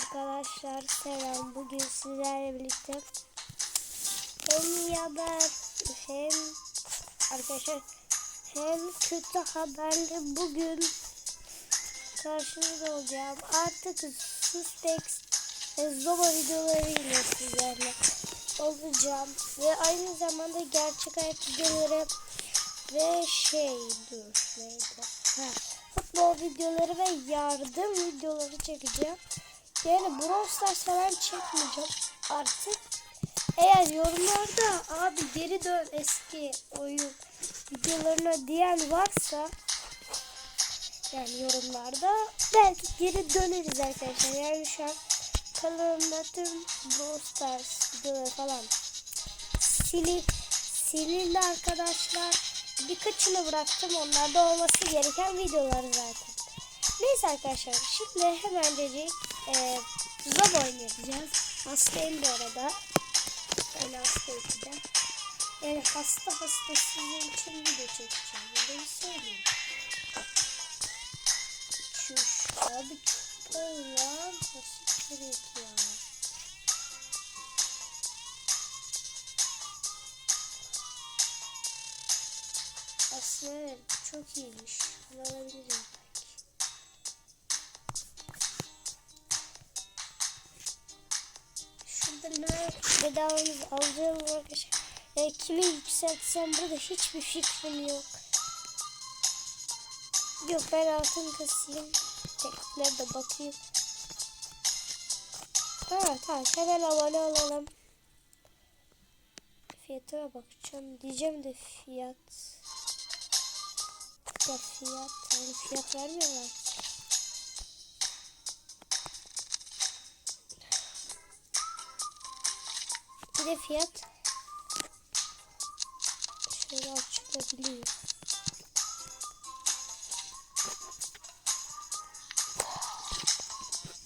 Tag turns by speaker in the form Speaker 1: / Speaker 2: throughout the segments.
Speaker 1: Arkadaşlar selam. Bugün sizlerle birlikte hem haber hem arkadaşlar hem kötü haberle bugün karşınızda olacağım. Artık Suspex ve Zoba videolarıyla sizlerle olacağım. Ve aynı zamanda gerçek hayat videoları ve şey dur neydi? Ha, futbol videoları ve yardım videoları çekeceğim. Yani Brawl Stars falan çekmeyeceğim artık. Eğer yorumlarda abi geri dön eski oyun videolarına diyen varsa yani yorumlarda belki geri döneriz arkadaşlar. Yani şu an kanalımda tüm Brawl falan sili, silindi arkadaşlar. Birkaçını bıraktım. Onlarda olması gereken videolar zaten. Neyse arkadaşlar şimdi hemen dedik e, Zob oyun yapacağız. Hastayım bu arada. Ben hastayım de. Yani hasta hasta sizin için video çekeceğim. Bunu bir söyleyeyim. Çüş. Abi lan. Nasıl kırık ya. Aslında evet çok iyiymiş. Bunu alabilirim ne bedavamız alacağım arkadaşlar. E, kimi yükseltsem burada hiçbir fikrim yok. Yok ben altın kasayım. Tekrar da bakayım. Tamam hemen abone olalım. Fiyatına bakacağım. Diyeceğim de fiyat. Ya fiyat. Yani fiyat vermiyorlar. Bir fiyat. Şöyle açılabiliyor.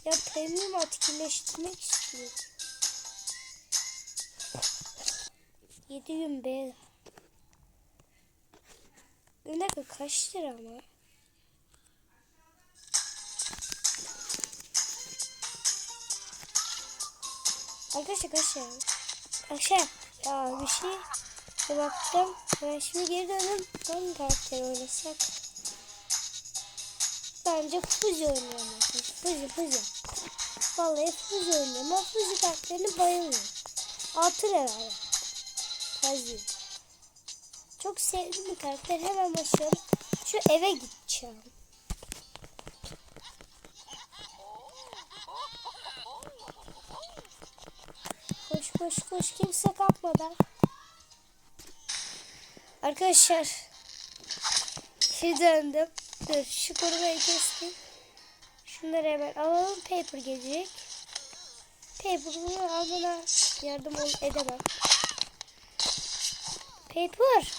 Speaker 1: Ya premium etkileştirmek istiyorum. 7 gün be. Bir dakika kaç lira ama? Arkadaşlar kaç lira? Arkadaşlar ya bir şey bir baktım. Ben şimdi geri döndüm. Hangi karakteri oynasak? Bence Fuzi oynayalım. Fuzi Fuzi. Vallahi Fuzi oynayalım. Ben Fuzi karakterine bayılıyorum. Altı lira. Fuzi. Çok sevdiğim bir karakter. Hemen başlıyorum. Şu eve gideceğim. Koş koş kimse kalkmadan. Arkadaşlar. Şimdi döndüm. Dur şu korumayı kestim. Şunları hemen alalım. Paper gelecek. Paper'ı almana yardım ol edemem. Paper.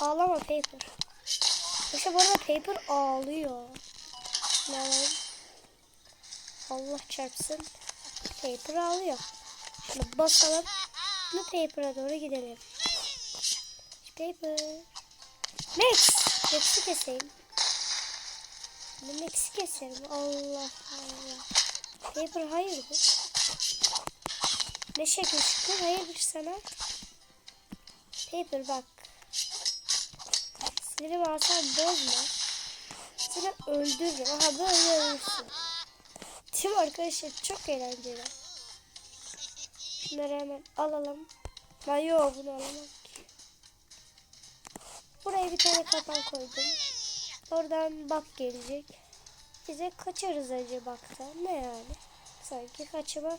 Speaker 1: Ağlama Paper. İşte bu arada Paper ağlıyor. Ne? Allah çarpsın. Paper ağlıyor. Şunu basalım. Bu Paper'a doğru gidelim. Paper. Max. Max'i keseyim. Max'i keserim. Allah Allah. Paper hayırdır? Ne şekil şükür hayırdır sana? Paper bak. Sinirimi alsan bozma. Seni öldürürüm. Aha böyle ölürsün. Tim arkadaşlar çok eğlenceli. Şunları hemen alalım. Ben yok bunu alamam ki. Buraya bir tane kapan koydum. Oradan bak gelecek. Bize kaçarız acı bakta. Ne yani? Sanki kaçıma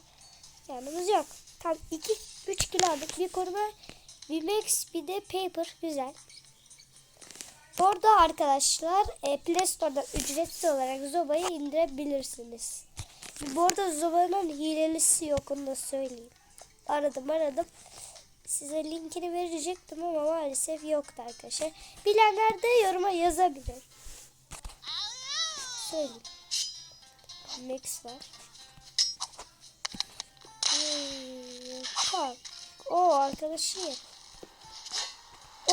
Speaker 1: yanımız yok. Tam 2 3 kilo aldık. Bir koruma, bir max, bir de paper. Güzel. Orada arkadaşlar e, Play Store'da ücretsiz olarak Zoba'yı indirebilirsiniz. Bu arada Zoba'nın hilelisi yok onu da söyleyeyim. Aradım aradım. Size linkini verecektim ama maalesef yoktu arkadaşlar. Bilenler de yoruma yazabilir. Söyleyeyim. Max var. Hmm, Bak. O arkadaşı.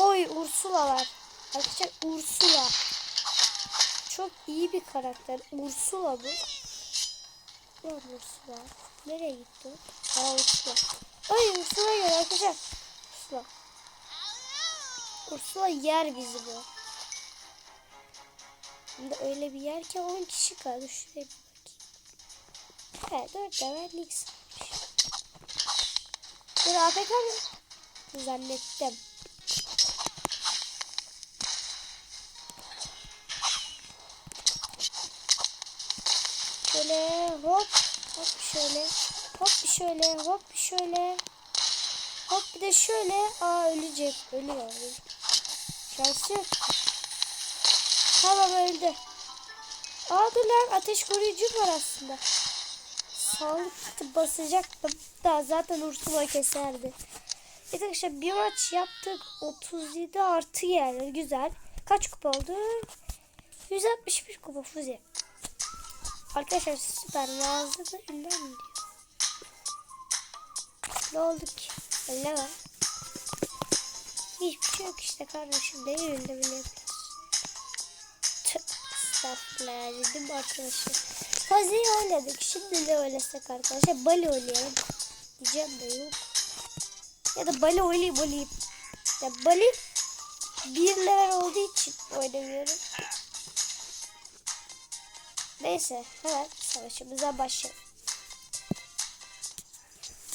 Speaker 1: Oy Ursula var. Arkadaşlar Ursula. Çok iyi bir karakter. Ursula bu. Lan Ursula. Nereye gitti? Aa Ursula. Ay Ursula gel arkadaşlar. Ursula. Ursula yer bizi bu. Şimdi öyle bir yer ki 10 kişi kaldı. Şuraya bir bakayım. Evet 4 level lig sarmış. Dur APK mı? Zannettim. Şöyle hop hop şöyle hop bir şöyle hop bir şöyle. Hop bir de şöyle. Aa ölecek ölüyor. Şansı yok. Tamam öldü. Aa dur lan ateş koruyucu var aslında. Sağlık basacaktım daha zaten Ursula keserdi. Evet arkadaşlar bir maç yaptık. 37 artı geldi güzel. Kaç kupa oldu? 161 kupa Fuzi. Arkadaşlar süper mağazada ünlem diyor. Ne oldu ki? Ne var? Hiçbir şey yok işte kardeşim. Ne ünlem bile yapıyoruz. Tüh, Estağfurullah dedim arkadaşlar. Fazi'yi oynadık. Şimdi ne oynasak arkadaşlar? Bali oynayalım. Diyeceğim de yok. Ya da Bali oynayayım oynayayım. Ya Bali bir level olduğu için oynamıyorum. Neyse hemen savaşımıza başlayalım.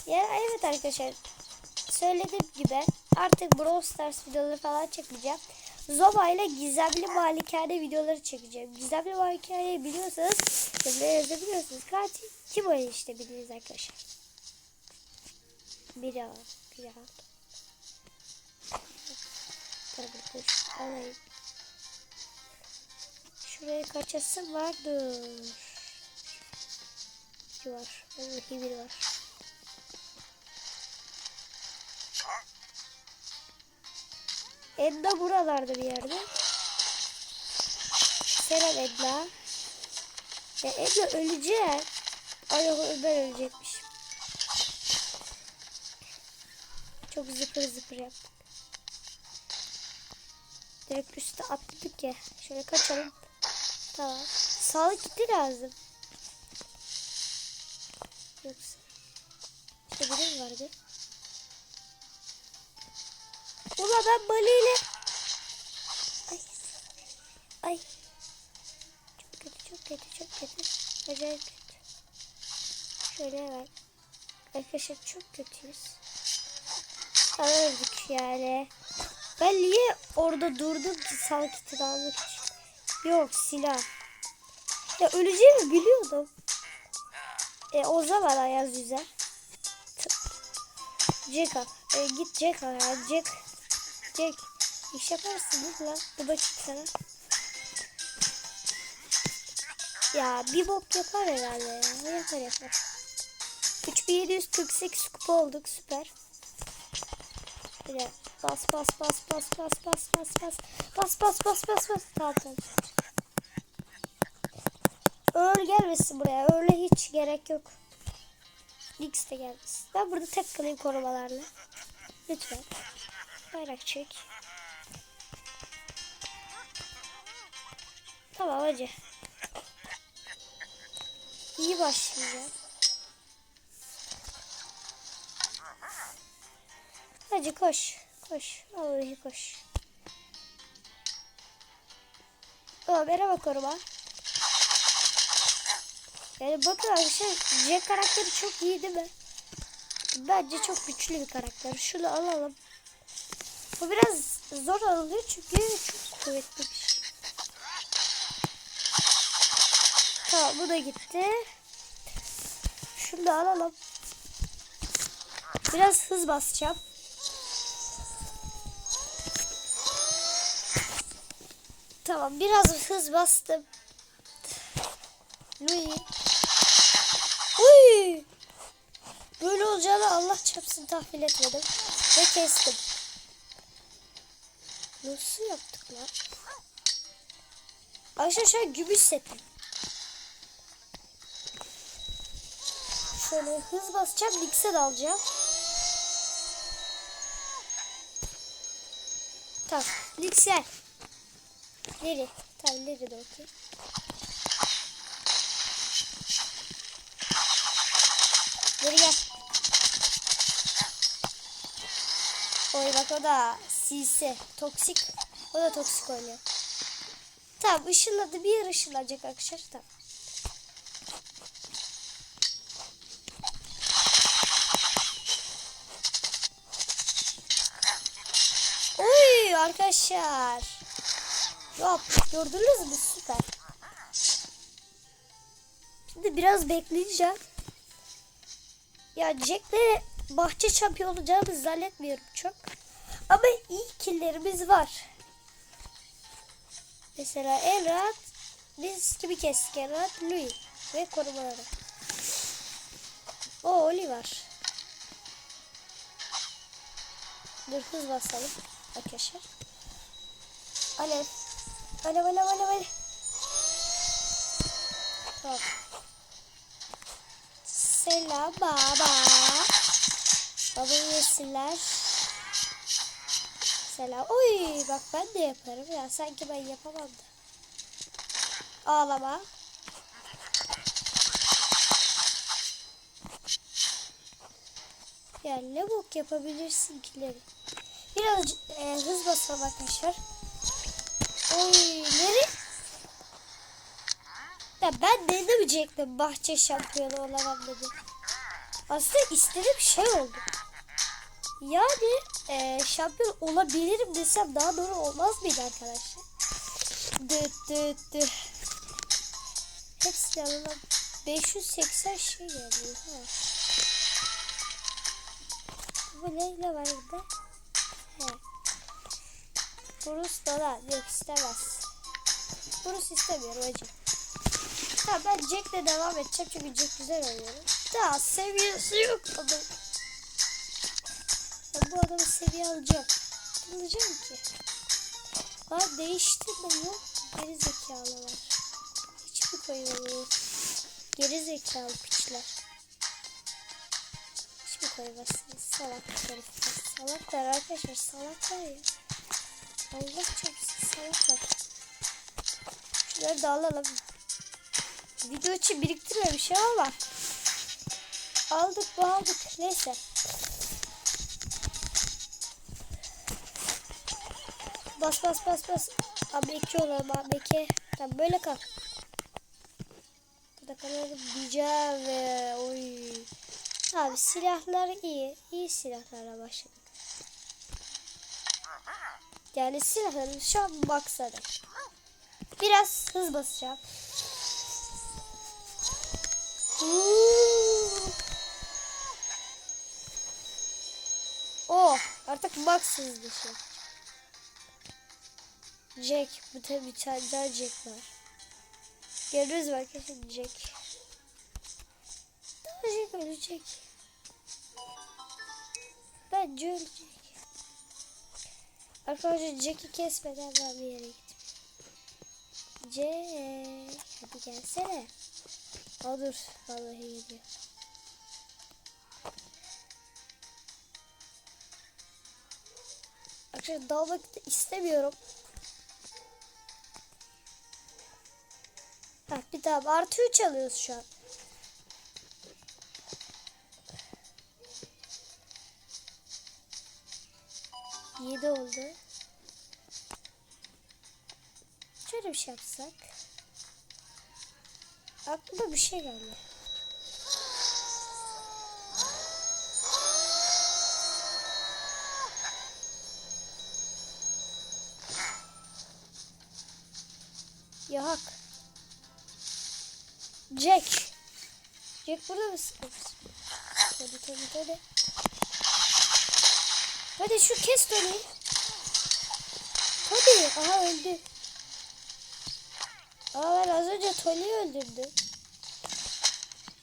Speaker 1: Ya evet arkadaşlar söylediğim gibi artık Brawl Stars videoları falan çekeceğim. Zoba ile gizemli malikane videoları çekeceğim. Gizemli malikaneyi biliyorsanız yorumlara yazabiliyorsunuz. Katil kim oynuyor işte bildiğiniz arkadaşlar. Biri al. Biri al. Dur, alayım. Şuraya kaçası vardır. Bir var. Vallahi bir var. Edna buralarda bir yerde. Selam Edna. Ya Edna ölecek. Ay ben ölecekmiş. Çok zıpır zıpır yaptık. Direkt üstte atladık ya. Şöyle kaçalım. Tamam. Sağlık kiti lazım. Yoksa. İşte biri vardı? Ula ben baliyle. Ay. Ay. Çok kötü çok kötü çok kötü. Acayip kötü. Şöyle hemen. Arkadaşlar çok kötüyüz. Öldük yani. Ben niye orada durdum ki sağlık kitini için? Yok silah. Ya öleceğimi biliyordum. E o zaman Ayaz yüzer. Jack. E, git Jack ya. Jack. Jack. İş yaparsın değil lan? Bu bakayım sana. Ya bir bok yapar herhalde ya. Yapar yapar. 3748 kupa olduk süper. De bas bas bas bas bas bas bas bas bas bas bas bas bas tamam tamam. Öl gelmesin buraya. Öyle hiç gerek yok. X de gelmesin. Ben burada tek kalayım korumalarla. Lütfen. Bayrak çek. Tamam hacı. İyi başlayacağım. Hacı koş. Koş. Vallahi koş. Aa, merhaba koruma. Yani bakın arkadaşlar Jack karakteri çok iyi değil mi? Bence çok güçlü bir karakter. Şunu alalım. Bu biraz zor alınıyor çünkü çok kuvvetli bir şey. Tamam bu da gitti. Şunu da alalım. Biraz hız basacağım. Tamam biraz hız bastım. Louis. Uy! Böyle olacağını Allah çarpsın tahmin etmedim. Ve kestim. Nasıl yaptık lan? Şu an gümüş setim. Şöyle hız basacağım, mikser alacağım. Tamam, mikser. Nereye? Tamam, nerede okey. Geri gel. Oy bak o da CC. Toksik. O da toksik oynuyor. Tamam ışınladı. Bir yer ışınlanacak arkadaşlar. Tamam. Arkadaşlar. Yok gördünüz mü süper. Şimdi biraz bekleyeceğim. Ya Jack'le bahçe şampiyon olacağımızı zannetmiyorum çok. Ama iyi killerimiz var. Mesela en rahat biz gibi kestik en rahat Louis ve korumaları. O Oli var. Dur hız basalım arkadaşlar. Alev. Alev alev alev alev. Tamam. Selam baba. Baba yesinler. Selam. Oy bak ben de yaparım ya. Sanki ben yapamam da. Ağlama. Ya ne bok yapabilirsin kileri. Biraz e, hız basalım arkadaşlar. Oy nere? Ya ben denemeyecektim bahçe şampiyonu olamam dedim. Aslında istediğim şey oldu. Yani e, şampiyon olabilirim desem daha doğru olmaz mıydı arkadaşlar? Dıt dıt dıt. Hepsini alalım. 580 şey geliyor. Ha. Bu neyle var burada? He. Burus dolar. Yok istemez. Burus istemiyorum hacı. Ha ben Jack'le devam edeceğim çünkü Jack güzel oynuyor. Daha seviyesi yok adam. Ben bu adamı seviye alacağım. Alacağım ki? Ha değiştirdim yok. Geri zekalı var. Hiçbir koymamayı. Geri zekalı piçler. Hiçbir koymazsınız. Salak herifler. Salaklar arkadaşlar salaklar ya. Allah çarpsın salaklar. Şunları da alalım. Video için biriktirmemişim ama aldık bu aldık. Neyse. Bas bas bas bas. Abi iki olalım abi iki. Tamam böyle kal. Burada kalalım diyeceğim ve oy. Abi silahlar iyi. İyi silahlara başladık. Yani silahlarım şu an baksana. Biraz hız basacağım. Oh artık max hız dışı. Jack. Bu tabi bir tane daha Jack var. Görürüz arkadaşlar Jack. Daha Jack ölecek. Bence ölecek. Arkadaşlar Jack'i kesmeden ben bir yere gitmeyeyim. Jack. Hadi gelsene. O dur. Vallahi geliyor. Arkadaşlar dalmak da istemiyorum. Bir daha artı 3 alıyoruz şu an. Yedi oldu. Şöyle bir şey yapsak. Aklıma bir şey geldi. Hadi hadi hadi. Şu kes Tony. Hadi. Aha öldü. Aa ben az önce Tony'yi öldürdüm.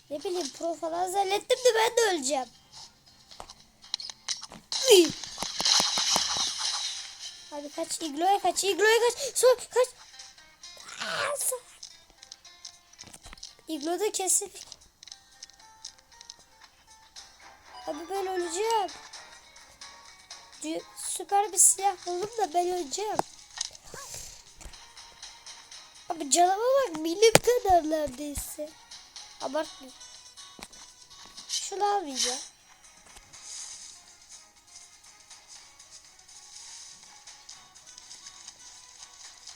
Speaker 1: Ne bileyim pro falan zannettim de ben de öleceğim. Uy. Hadi kaç igloya kaç igloya kaç. Son kaç. Aa, son. İgloda kesildik. Abi ben öleceğim. Süper bir silah buldum da ben öleceğim. Abi canıma bak milim kadar neredeyse. Abartma. Şu Şunu almayacağım.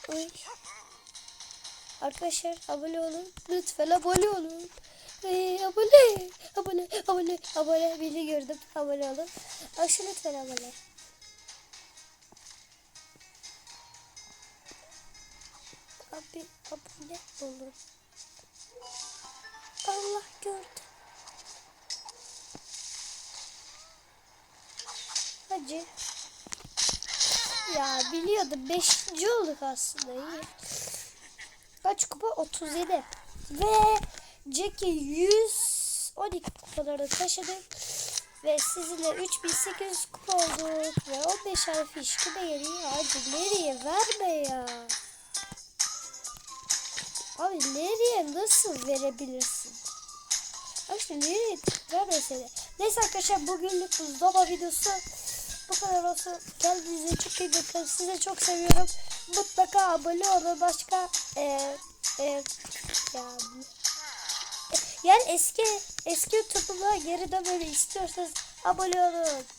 Speaker 1: Uy. Arkadaşlar abone olun. Lütfen abone olun. Abone, abone, abone, abone. Beni gördüm. Abone olun. Aşı lütfen abone. Abi abone olun. Allah gördü. Hacı. Ya biliyordum. Beşinci olduk aslında. iyi. Kaç kupa? 37. Ve Jackie 112 kupaları taşıdık. Ve sizinle 3800 kupa olduk. Ve 15 harfi işkime geliyor. Hadi nereye verme ya. Abi nereye nasıl verebilirsin? Abi nereye vermesene. Neyse arkadaşlar bugünlük bu Zoba videosu bu kadar olsun. Kendinize çok iyi bakın. Sizi çok seviyorum. Mutlaka abone olun. Başka e, e, ya, yani eski eski YouTube'uma geri dönmemi istiyorsanız abone olun.